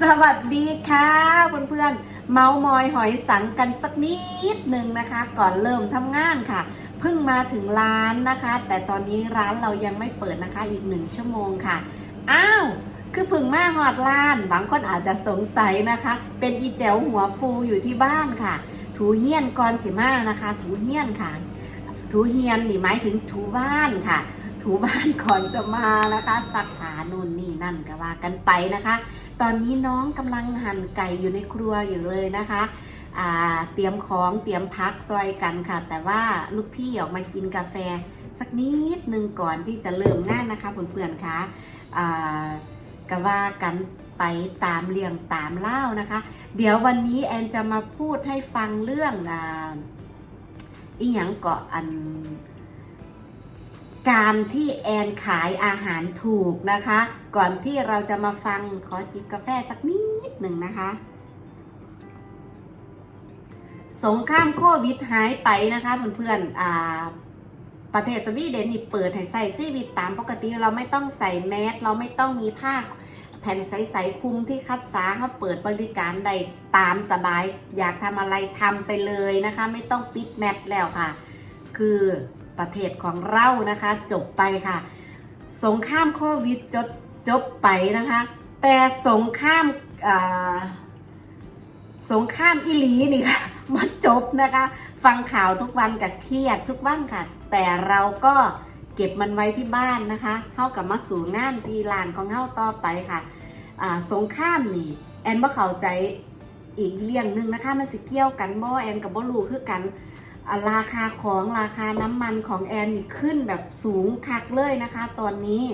สวัสดีค่ะเพื่อนๆเมาส์มอยหอยสังกันสักนิดหนึ่งนะคะ ก่อนเริ่มทำงานค่ะเพิ่งมาถึงร้านนะคะ แต่ตอนนี้ร้านเรายังไม่เปิดนะคะอีกหนึ่งชั่วโมงค่ะอ้าวคือพึ่งมาหอดร้าน บางคนอาจจะสงสัยนะคะ เป็นอีแจ๋วหัวฟูอยู่ที่บ้านค่ะ ถูเฮียนก่อนสิมานะคะ ถูเฮียนค่ะ ถูเฮียนนี่หมายถึงถูบ้านค่ะ ถูบ้านก่อนจะมานะคะซักผ้านู่นนี่นั่นก็ว่ากันไปนะคะ ตอนนี้น้องกำลังหั่นไก่อยู่ในครัวอยู่เลยนะคะเตรียมของเตรียมพักซอยกันค่ะ แต่ว่าลูกพี่ออกมากินกาแฟสักนิดหนึ่งก่อนที่จะเริ่มงานนะคะเพื่อนๆคะอ่าก็ว่ากันไปตามเรียงตามเล่านะคะ เดี๋ยววันนี้แอนจะมาพูดให้ฟังเรื่องอ่าอีหยังเกาะอัน การที่แอนขายอาหารถูกนะคะ ก่อนที่เราจะมาฟังขอจิบกาแฟสักนิดหนึ่งนะคะ สงครามโควิดหายไปนะคะเพื่อนๆอ่าประเทศสวีเดนนี่เปิดให้ใส่ซีวิตตามปกติเราไม่ต้องใส่แมสเราไม่ต้องมีผ้าแผ่นใสๆคุมที่คัดสาเขาเปิดบริการใดตามสบาย อยากทำอะไรทำไปเลยนะคะ ไม่ต้องปิดแมสแล้วค่ะ คือ ประเทศของเรานะคะ จบไปค่ะ สงครามโควิดจบจบไปนะคะ แต่สงครามสงครามอิลีนี่ค่ะมาจบนะคะ ฟังข่าวทุกวันกับเครียดทุกวันค่ะ แต่เราก็เก็บมันไว้ที่บ้านนะคะเท่ากับมาสู่งานทีลานของเฮาต่อไปค่ะสงครามนี่ แอนบ่เข้าใจอีกเรื่องหนึ่งนะคะ มันสิเกี่ยวกันบ่แอนกับบ่รู้คือกัน ราคาของราคาน้ำมันของแอนนี่ขึ้นแบบสูงคักเลยนะคะ ตอนนี้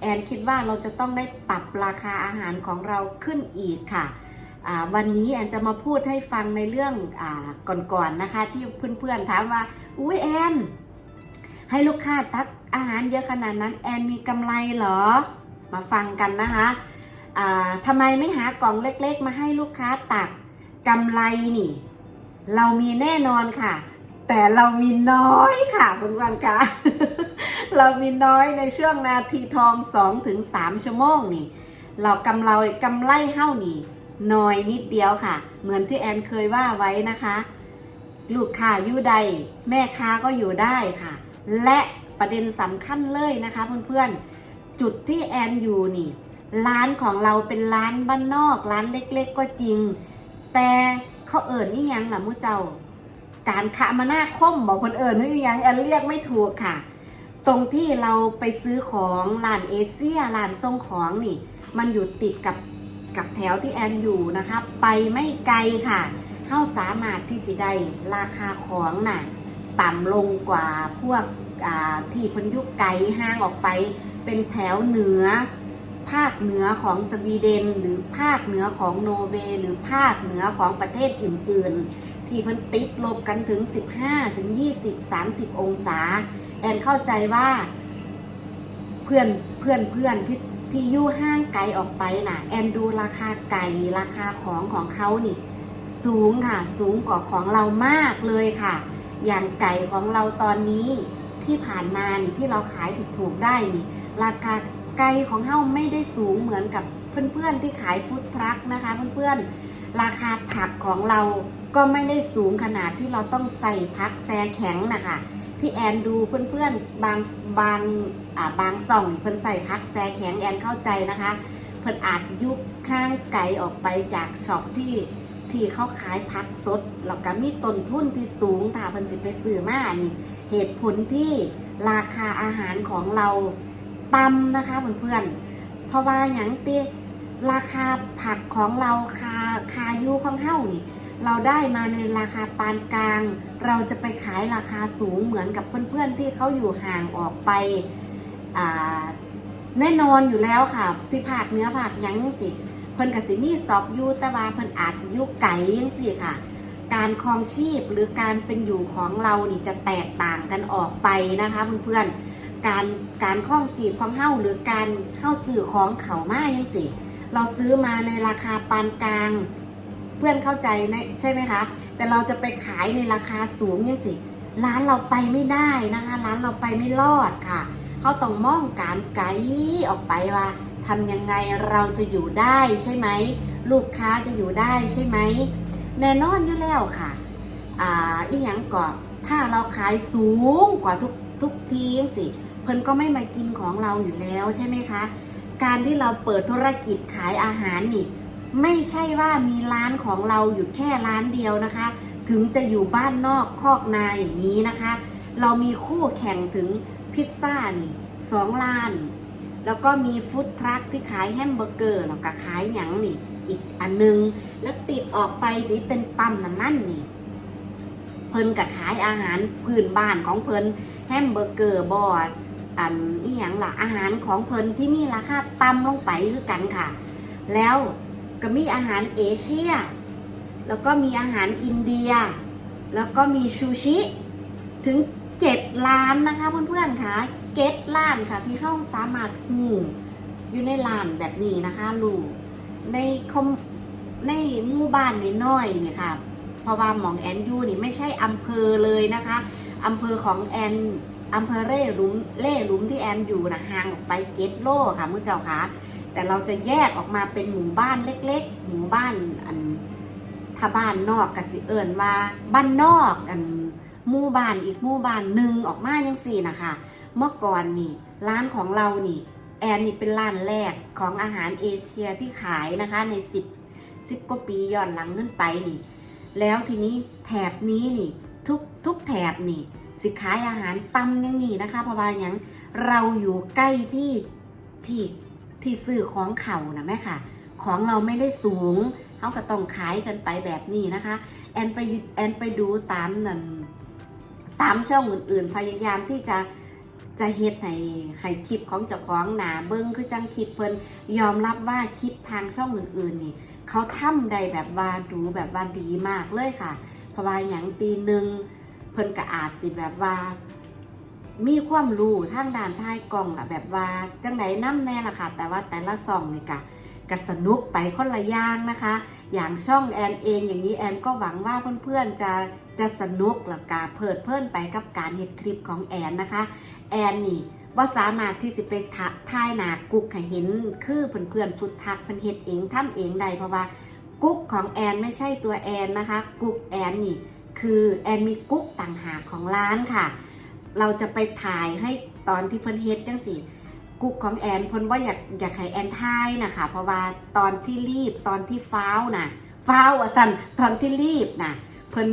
แอนคิดว่าเราจะต้องได้ปรับราคาอาหารของเราขึ้นอีกค่ะ วันนี้แอนจะมาพูดให้ฟังในเรื่องอก่อนๆนะคะ ที่เพื่อนๆถามว่า อุ้ยแอน ให้ลูกค้าตักอาหารเยอะขนาดนั้นแอนมีกำไรเหรอ มาฟังกันนะคะอ่าทำไมไม่หากล่องเล็กๆ มาให้ลูกค้าตักกำไรนี่ เรามีแน่นอนค่ะ แต่เรามีน้อยค่ะคุณวันคะเรามีน้อยในช่วงนาทีทอง2ถึง3ชั่วโมงนี่ เรากำไรกำไรเฮ้านี่น้อยนิดเดียวค่ะ เหมือนที่แอนเคยว่าไว้นะคะ ลูกค้าอยู่ใด แม่ค้าก็อยู่ได้ค่ะ และประเด็นสำคัญเลยนะคะเพื่อนๆ จุดที่แอนอยู่นี่ ร้านของเราเป็นร้านบ้านนอก ร้านเล็กๆ ก็จริง แต่เขาเอิญนี่ยังล่ะมู้เจ้า การคมนาคมบอกคนเอิญนี่ยังแอนเรียกไม่ถูกค่ะ ตรงที่เราไปซื้อของร้านเอเชียร้านส่งของนี่ มันอยู่ติดกับกับแถวที่แอนอยู่นะคะไปไม่ไกลค่ะเฮาสามารถที่สิได้ราคาของน่ะต่ำลงกว่าพวกที่พันยุกไกลห้างออกไป เป็นแถวเหนือ ภาคเหนือของสวีเดน หรือภาคเหนือของโนเวย์หรือภาคเหนือของประเทศอื่นๆ ที่เพิ่นติดลบกันถึง 15 ถึง 20 30 องศา แอนเข้าใจว่าเพื่อนเพื่อนเพื่อนที่ที่อยู่ห้างไกลออกไปน่ะ แอนดูราคาไก่ราคาของของเขานี่ สูงค่ะ สูงกว่าของเรามากเลยค่ะ อย่างไก่ของเราตอนนี้ที่ผ่านมานี่ที่เราขายถูกๆได้นี่ ราคาไก่ของเฮาไม่ได้สูงเหมือนกับเพื่อนๆที่ขายฟู้ดทรัคนะคะเพื่อนๆ ราคาผักของเราก็ไม่ได้สูงขนาดที่เราต้องใส่พักแซ่แข็งนะคะที่แอนดูเพื่อนๆบางบางอ่าบางส่องเพิ่นใส่พักแซ่แข็งแอนเข้าใจนะคะ เพิ่นอาจยุบข้างไกลออกไปจากช็อปที่ที่เขาขายพักสดแล้วก็มีต้นทุนที่สูงถ้าเพิ่นสิไปซื้อมานี่เหตุผลที่ราคาอาหารของเราต่ำนะคะเพื่อนๆเพราะว่าอย่างตี ราคาผักของเราคาคายูของเฮ้านี่เราได้มาในราคาปานกลาง เราจะไปขายราคาสูงเหมือนกับเพื่อนๆที่เขาอยู่ห่างออกไปแน่นอนอยู่แล้วค่ะ ที่ภาคเนื้อภาคหยังยังสิเพิ่นกสิมีซอกยูต่ว่าเพิ่นอาจสิยูไก่ยังสิค่ะ การครองชีพหรือการเป็นอยู่ของเรานี่จะแตกต่างกันออกไปนะคะเพื่อนๆการการคล้องสีพของเฮ้าหรือการเฮ้าซื้อของเขามายังสิ เราซื้อมาในราคาปานกลาง เพื่อนเข้าใจนะใช่ไหมคะ แต่เราจะไปขายในราคาสูงยังสิ ร้านเราไปไม่ได้นะคะ ร้านเราไปไม่รอดค่ะ เขาต้องมองการไกลออกไปว่าทำยังไงเราจะอยู่ได้ใช่ไหม ลูกค้าจะอยู่ได้ใช่ไหม แน่นอนอยู่แล้วค่ะ อ่าอีหยังก็ถ้าเราขายสูงกว่าทุกทุกทีจังสิเพิ่นก็ไม่มากินของเราอยู่แล้วใช่ไหมคะ การที่เราเปิดธุรกิจขายอาหารนี่ไม่ใช่ว่ามีร้านของเราอยู่แค่ร้านเดียวนะคะ ถึงจะอยู่บ้านนอกคอกนาอย่างนี้นะคะ เรามีคู่แข่งถึงพิซซ่านี่สองร้าน แล้วก็มีฟู้ดทรัคที่ขายแฮมเบอร์เกอร์แล้วก็ขายหยังนี่ อีกอันนึง แล้วติดออกไปที่เป็นปั๊มน้ำมันนี่ เพิ่นกับขายอาหารพื้นบ้านของเพิ่นแฮมเบอร์เกอร์บอด อันอีหยังล่ะอาหารของเพิ่นที่มีราคาต่ำลงไปคือกันค่ะ แล้วก็มีอาหารเอเชีย แล้วก็มีอาหารอินเดีย แล้วก็มีชูชิถึงเจ็ดร้านนะคะเพื่อนๆค่ะเจ็ดร้านค่ะที่ห้องสามารถหูอยู่ในร้านแบบนี้นะคะลูกในคอมในหมู่บ้านน้อยๆเนี่ยค่ะเพราะว่าหมองแอนยูนี่ไม่ใช่อำเภอเลยนะคะอำเภอของแอน อำเภอเร่ลุมเล่ลุมที่แอนอยู่นะห่างออกไปเจ็ดโลค่ะมุ้เจ้าค่ะ แต่เราจะแยกออกมาเป็นหมู่บ้านเล็ก ๆ หมู่บ้านอันถ้าบ้านนอกกสิเอิญว่าบ้านนอกอันหมู่บ้านอีกหมู่บ้านหนึ่งออกมายังสี่นะคะเมื่อก่อนนี่ร้านของเรานี่ แอนนี่เป็นร้านแรกของอาหารเอเชียที่ขายนะคะในสิบสิบกว่าปีย้อนหลังขึ้นไปนี่ แล้วทีนี้แถบนี้นี่ทุกทุกแถบนี่ สิขายอาหารตำยังนี้นะคะเพราะว่าอย่างเราอยู่ใกล้ที่ที่ที่ซื้อของเขานะแม่ค่ะ ของเราไม่ได้สูงเขาก็ต้องขายกันไปแบบนี้นะคะ แอนไปแอนไปดูตามนั่นตามช่องอื่นๆ พยายามที่จะจะเฮ็ดให้ให้คลิปของเจ้าของหนาเบิ้งคือจังคลิปเพิ่นยอมรับว่าคลิปทางช่องอื่นๆนี่ เขาทำได้แบบว่าดูแบบว่าดีมากเลยค่ะเพราะว่าอย่างตีหนึ่ง พิ่นก็อาจสิแบบว่า มีความรู้ทางด้านท้ายกล้องอะแบบว่าจังไหนน้ำแน่ละค่ะ แต่ว่าแต่ละซองนี่กะก็สนุกไปคนละอย่างนะคะ อย่างช่องแอนเองอย่างนี้แอนก็หวังว่าเพื่อนๆจะจะสนุกแล้วก็เพลิดเพลินไปกับการเห็ดคลิปของแอนนะคะ แอนนี่ว่าสามารถที่สิไปทถ่ายหนากุ๊กให้เห็นคือเพื่อนๆฟุตทักเพิ่นเฮ็ดเองทำเองได้เพราะว่ากุ๊กของแอนไม่ใช่ตัวแอนนะคะ กุ๊กแอนนี่ คือแอนมีกุ๊กต่างหากของร้านค่ะ เราจะไปถ่ายให้ตอนที่เพิ่นเฮ็ดจังสิกุ๊กของแอนเพิ่นว่าอยากอยากให้แอนถ่ายนะคะเพราะว่าตอนที่รีบตอนที่ฟ้าวนะฟ้าวอะสันตอนที่รีบนะเพิ่น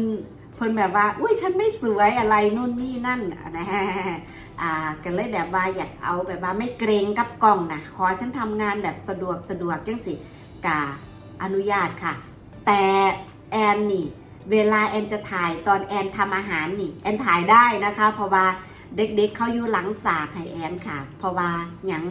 เพิ่นแบบว่า อุ้ยฉันไม่สวยอะไรนู่นนี่นั่นนะฮะอ่ากันเลยแบบว่าอยากเอาแบบว่าไม่เกรงกับกล้องนะขอฉันทำงานแบบสะดวกสะดวกจังสิกาอนุญาตค่ะ แต่แอนนี่ เวลาแอนจะถ่ายตอนแอนทำอาหารนี่แอนถ่ายได้นะคะ เพราะว่าเด็กๆเขาอยู่หลังสากให้แอนค่ะ เพราะว่าอย่าง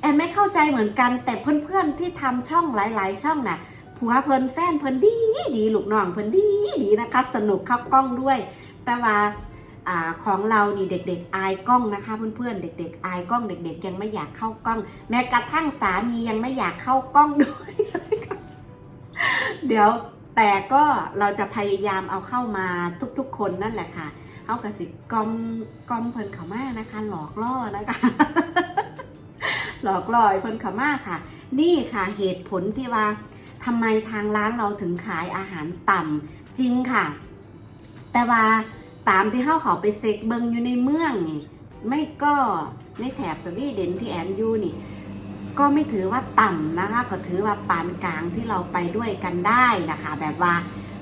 แอนไม่เข้าใจเหมือนกัน แต่เพื่อนๆที่ทำช่องหลายๆ ช่องน่ะผัวเพิ่นแฟนเพิ่นดีดีลูกน้องเพิ่นดีดีนะคะ สนุกเข้ากล้องด้วย แต่ว่าอ่าของเรานี่เด็ก ๆ อายกล้องนะคะเพื่อนๆเด็ก ๆ อายกล้องเด็ก ๆ ยังไม่อยากเข้ากล้อง แม้กระทั่งสามียังไม่อยากเข้ากล้องด้วย เดี๋ยว แต่ก็เราจะพยายามเอาเข้ามาทุกๆ คนนั่นแหละค่ะเอากระสิกอมกอมเพิ่นเขามานะคะ หลอกล่อนะคะ หลอกล่อไอ้เพิ่นเขามาค่ะ นี่ค่ะเหตุผลที่ว่าทำไมทางร้านเราถึงขายอาหารต่ำจริงค่ะ แต่ว่าตามที่เข้าเขาไปเซ็กเบิงอยู่ในเมืองนี่ไม่ก็ในแถบสวีเดนที่แอนอยูนี่ ก็ไม่ถือว่าต่ำนะคะ ก็ถือว่าปานกลางที่เราไปด้วยกันได้นะคะ แบบว่า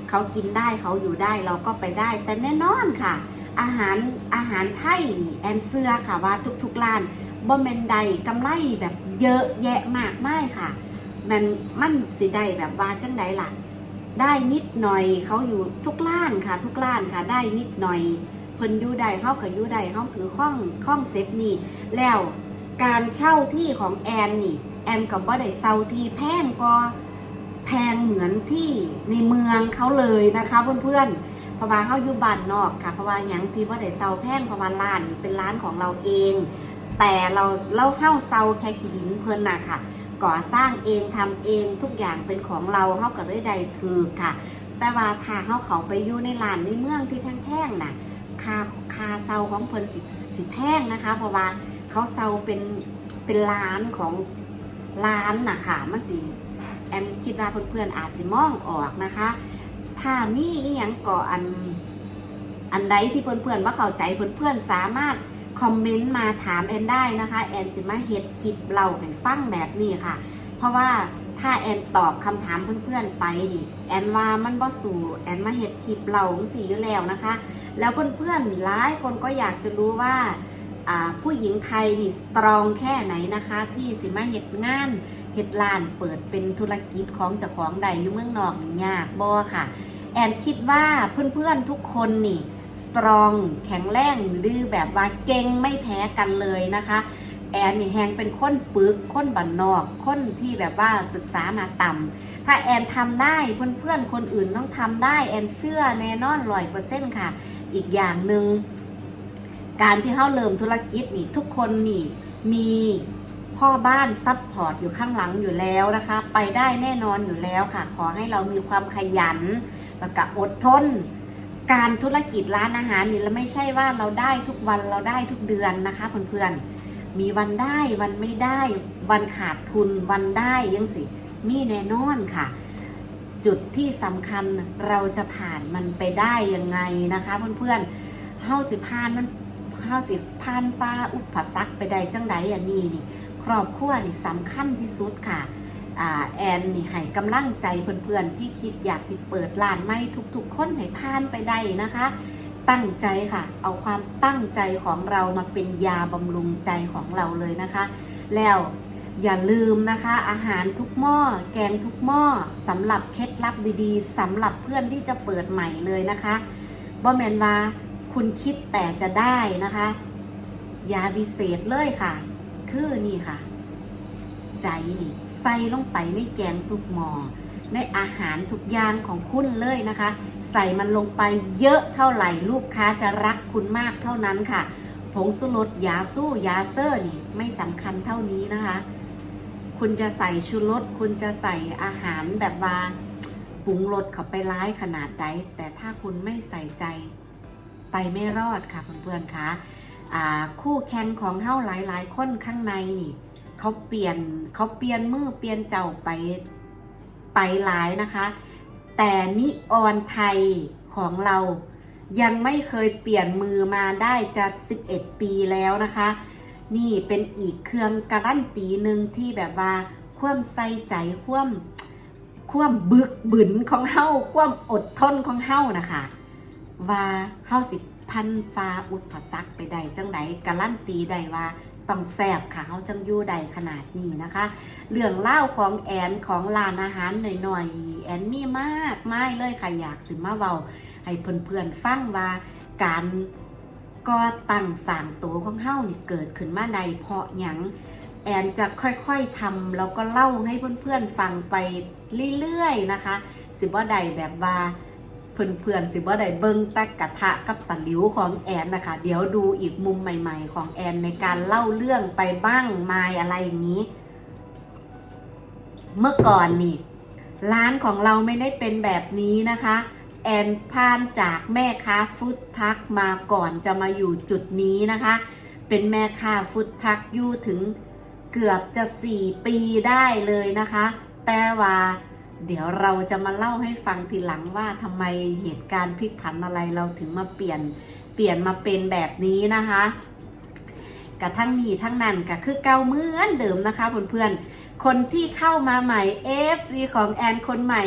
เขากินได้เขาอยู่ได้เราก็ไปได้ แต่แน่นอนค่ะ อาหารอาหารไทยนี่แอนเสื้อค่ะว่าทุกๆร้านบ่แมนใดกำไรแบบเยอะแยะมากไม่ค่ะ มันมันสิได้แบบว่าจังใดล่ะ ได้นิดหน่อยเขาอยู่ทุกร้านค่ะ ทุกร้านค่ะ ได้นิดหน่อยเพิ่นอยู่ได้เขาก็อยู่ได้เขาถือข้องข้องเซ็ตนี่แล้ว การเช่าที่ของแอนนี่ แอนกับว่ได้เช่าที่แพงก็แพงเหมือนที่ในเมืองเขาเลยนะคะเพื่อนๆเพราะว่าเขาอยู่บ้านนอกค่ะเพราะว่าอย่างที่ว่ได้เช่าแพงเพราะว่าร้านเป็นร้านของเราเอง แต่เราเล่าเข้าเช่าแค่ขีดินเพิ่นน่ะค่ะ ก่อสร้างเองทำเองทุกอย่างเป็นของเราเขาก็เลยได้ถือค่ะ แต่ว่าถ้าเขาเขาไปอยู่ในร้านในเมืองที่แพงๆน่ะคาคาเช่าของเพิ่นสิสิแพงนะคะ เพราะว่า เขาเซาเป็นเป็นร้านของร้านนะค่ะมันสิแอนคิดว่าเพื่อนๆอาจสิมองออกนะคะ ถ้ามีอีหยังก่ออันอันใดที่เพื่อนๆว่าเข้าใจเพื่อนๆสามารถคอมเมนต์มาถามแอนได้นะคะแอนสิมาเฮ็ดคลิปเราให้ฟังแบบนี้ค่ะ เพราะว่าถ้าแอนตอบคำถามเพื่อนๆไปนี่แอนว่ามันบ่สู่แอนมาเฮ็ดคลิปเราสีอยู่แล้วนะคะ แล้วเพื่อนๆหลายคนก็อยากจะรู้ว่า ผู้หญิงไทยนี่สตรองแค่ไหนนะคะ ที่สิมาเฮ็ดงานเฮ็ดร้านเปิดเป็นธุรกิจของเจ้าของใดอยู่เมืองนอกนี่ยากบ่ค่ะ แอนคิดว่าเพื่อนๆทุกคนนี่สตรองแข็งแรงหรือแบบว่าเก่งไม่แพ้กันเลยนะคะ แอนนี่แฮงเป็นคนปึกคนบันนอก คนที่แบบว่าศึกษามาต่ำถ้าแอนทำได้เพื่อนๆคนอื่นต้องทำได้แอนเชื่อแน่นอนร้อยเปอร์เซ็นต์ค่ะ อีกอย่างหนึ่ง การที่เขาเริ่มธุรกิจนี่ทุกคนนี่มีพ่อบ้านซัพพอร์ตอยู่ข้างหลังอยู่แล้วนะคะ ไปได้แน่นอนอยู่แล้วค่ะ ขอให้เรามีความขยันแล้วก็อดทน การธุรกิจร้านอาหารนี่เราไม่ใช่ว่าเราได้ทุกวันเราได้ทุกเดือนนะคะเพื่อนๆมีวันได้วันไม่ได้ วันขาดทุนวันได้ยังสิมีแน่นอนค่ะ จุดที่สำคัญเราจะผ่านมันไปได้ยังไงนะคะเพื่อนๆเฮาสิผ่านมัน เฮาสิผ่านฟ้าอุปสรรคไปได้จังไดอันนี้นี่ ครอบครัวนี่สำคัญที่สุดค่ะแอนนี่ให้กำลังใจเพื่อนๆ ที่คิดอยากที่เปิดร้านไม่ทุกๆ คนให้ผ่านไปได้นะคะ ตั้งใจค่ะ เอาความตั้งใจของเรามาเป็นยาบำรุงใจของเราเลยนะคะ แล้วอย่าลืมนะคะ อาหารทุกหม้อ แกงทุกหม้อสำหรับเคล็ดลับดีๆสำหรับเพื่อนที่จะเปิดใหม่เลยนะคะบ่แมนว่า คุณคิดแต่จะได้นะคะ ยาวิเศษเลยค่ะ คือนี่ค่ะ ใจนี่ใส่ลงไปในแกงทุกหมอในอาหารทุกอย่างของคุณเลยนะคะ ใส่มันลงไปเยอะเท่าไหร่ลูกค้าจะรักคุณมากเท่านั้นค่ะ ผงสุรสยาสู้ยาเซอร์นี่ไม่สำคัญเท่านี้นะคะ คุณจะใส่ชูรสคุณจะใส่อาหารแบบว่าปรุงรสเข้าไปร้ายขนาดใดแต่ถ้าคุณไม่ใส่ใจ ไปไม่รอดค่ะเพื่อนๆคะอ่าคู่แข่งของเฮ้าหลายๆคนข้างในนี่เขาเปลี่ยนเขาเปลี่ยนมือเปลี่ยนเจ้าไปไปหลายนะคะ แต่นิออนไทยของเรายังไม่เคยเปลี่ยนมือมาได้จะ 11 ปีแล้วนะคะ นี่เป็นอีกเครื่องการันตีหนึ่งที่แบบว่าควมใส่ใจความควมบึกบึนของเฮาควมอดทนของเฮานะคะ ว่าเฮาสิพันฟ้าอุปสรรคไปใดจังใดการันตีใดว่าต้องแซบค่ะเขาจังยู่ใดขนาดนี้นะคะ เรื่องเล่าของแอนของร้านอาหารหน่อยๆ แอนมีมากไม่เลยค่ะอยากสิมาเว้าให้เพื่อนๆฟังว่าการก่อตั้งสางตัวของเฮานี่เกิดขึ้นมาใดเพราะหยังแอนจะค่อยๆทำแล้วก็เล่าให้เพื่อนๆฟังไปเรื่อยๆนะคะ สิบ่ใดแบบว่า เพื่อนๆสิบ่ได้เบิ้งแต่กระทะกับตะลิวของแอนนะคะ เดี๋ยวดูอีกมุมใหม่ ๆ ของแอนในการเล่าเรื่องไปบ้างมายอะไรอย่างนี้ เมื่อก่อนนี่ ร้านของเราไม่ได้เป็นแบบนี้นะคะ แอนผ่านจากแม่ค้าฟุตทักมาก่อนจะมาอยู่จุดนี้นะคะ เป็นแม่ค้าฟุตทักอยู่ถึงเกือบจะ 4 ปีได้เลยนะคะ แต่ว่า เดี๋ยวเราจะมาเล่าให้ฟังทีหลังว่าทำไมเหตุการณ์พลิกผันอะไรเราถึงมาเปลี่ยนเปลี่ยนมาเป็นแบบนี้นะคะกระทั่งนี้ทั้งนั้นก็คือเก่าเหมือนเดิมนะคะเพื่อนๆคนที่เข้ามาใหม่ FC ของแอนคนใหม่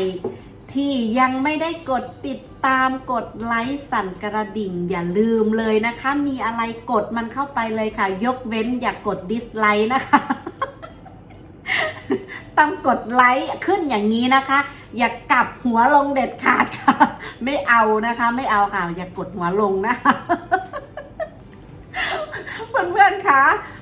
ที่ยังไม่ได้กดติดตามกดไลค์สั่นกระดิ่งอย่าลืมเลยนะคะ มีอะไรกดมันเข้าไปเลยค่ะ ยกเว้นอย่ากกดดิสไลค์นะคะ ต้องกดไลค์ขึ้นอย่างนี้นะคะ อย่ากลับหัวลงเด็ดขาดค่ะ ไม่เอานะคะ ไม่เอาค่ะ อย่ากดหัวลงนะคะเพื่อนๆคะ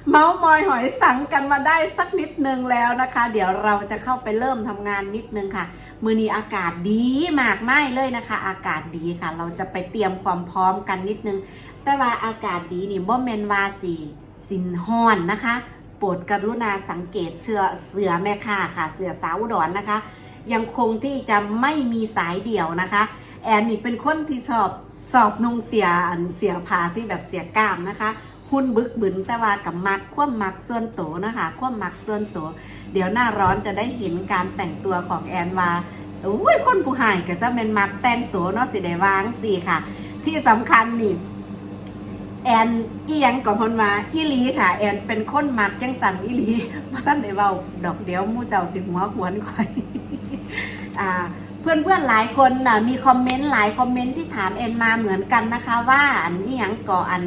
เมาส์มอยหอยสังกันมาได้สักนิดนึงแล้วนะคะ เดี๋ยวเราจะเข้าไปเริ่มทำงานนิดนึงค่ะมือนี้อากาศดีมากไม่เลยนะคะ อากาศดีค่ะ เราจะไปเตรียมความพร้อมกันนิดนึง แต่ว่าอากาศดีนี่บ่แมนวาสีสินฮอนนะคะ โปรดกรุณาสังเกตเชือเสือแม่ค่าค่ะ เสือสาวดรนนะคะ ยังคงที่จะไม่มีสายเดี่ยวนะคะ แอนนี่เป็นคนที่ชอบสอบนุ่งเสียอันเสียผ้าที่แบบเสียกล้ามนะคะหุ่นบึกบึนแต่ว่ากับมักความมักส่วนโตนะคะความมักส่วนโตเดี๋ยวหน้าร้อนจะได้เห็นการแต่งตัวของแอนว่าอุ้ยคนผู้หายก็จะเป็นมักแต่งตัวเนาะสิได้วางสิค่ะ ที่สำคัญนี่ แอนอียังก่อนพนมาอีลีค่ะ แอนเป็นคนมักจังสันอีลีมาท่านได้เว้าดอกเดียวมู่เจ้าสิหัวขวนข่อยอ่าเพื่อนเพื่อนหลายคนนะมีคอมเมนต์หลายคอมเมนต์ที่ถามแอนมาเหมือนกันนะคะ ว่าอันนี้ยังก่ออัน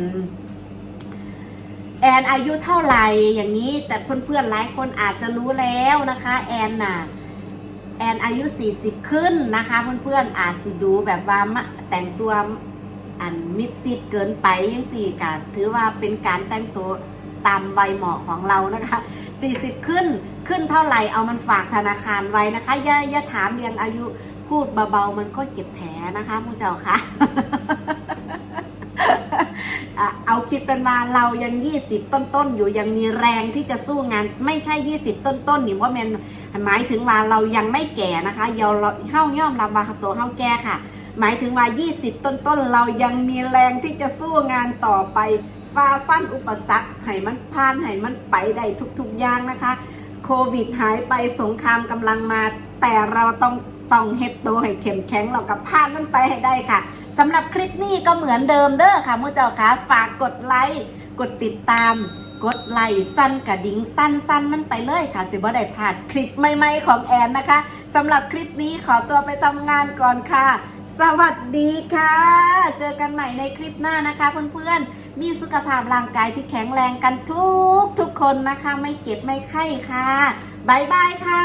แอนอายุเท่าไหร่อย่างนี้ แต่เพื่อนๆหลายคนอาจจะรู้แล้วนะคะ แอนน่ะแอนอายุ 40 ขึ้นนะคะ เพื่อนๆอาจสิดูแบบว่าแต่งตัว อันมิดซิดเกินไปยังสี่กันถือว่าเป็นการแต่งตัวตามวัยเหมาะของเรานะคะ40 ขึ้นขึ้นเท่าไหร่เอามันฝากธนาคารไว้นะคะอย่าอย่าถามเรียงอายุพูดเบาๆมันก็เจ็บแผลนะคะผู้เจ้าค่ะอะเอาคิดเป็นมาเรายัง20ต้นๆอยู่ยังมีแรงที่จะสู้งาน ไม่ใช่20ต้นๆนี่ว่าแมนหมายถึงว่าเรายังไม่แก่นะคะเราเฮ้าย่อมรับว่าตัวเฮ้าแก่ค่ะ หมายถึงว่า 20 ต้นๆ เรายังมีแรงที่จะสู้งานต่อไปฝ่าฟันอุปสรรคให้มันผ่านให้มันไปได้ทุกๆอย่างนะคะ โควิดหายไปสงครามกำลังมา แต่เราต้องต้องเฮ็ดตัวให้เข้มแข็งเรากับผ่านมันไปให้ได้ค่ะสำหรับคลิปนี้ก็เหมือนเดิมเด้อค่ะมู้เจ้าค่ะฝากกดไลค์กดติดตาม กดไลค์สั้นกระดิ่งสั้นสั้นมันไปเลยค่ะ สิบ่ได้พลาดคลิปใหม่ๆของแอนนะคะสำหรับคลิปนี้ขอตัวไปทำงานก่อนค่ะ สวัสดีค่ะ เจอกันใหม่ในคลิปหน้านะคะเพื่อนๆ มีสุขภาพร่างกายที่แข็งแรงกันทุกทุกคนนะคะ ไม่เก็บไม่ไข้ค่ะบายบายค่ะ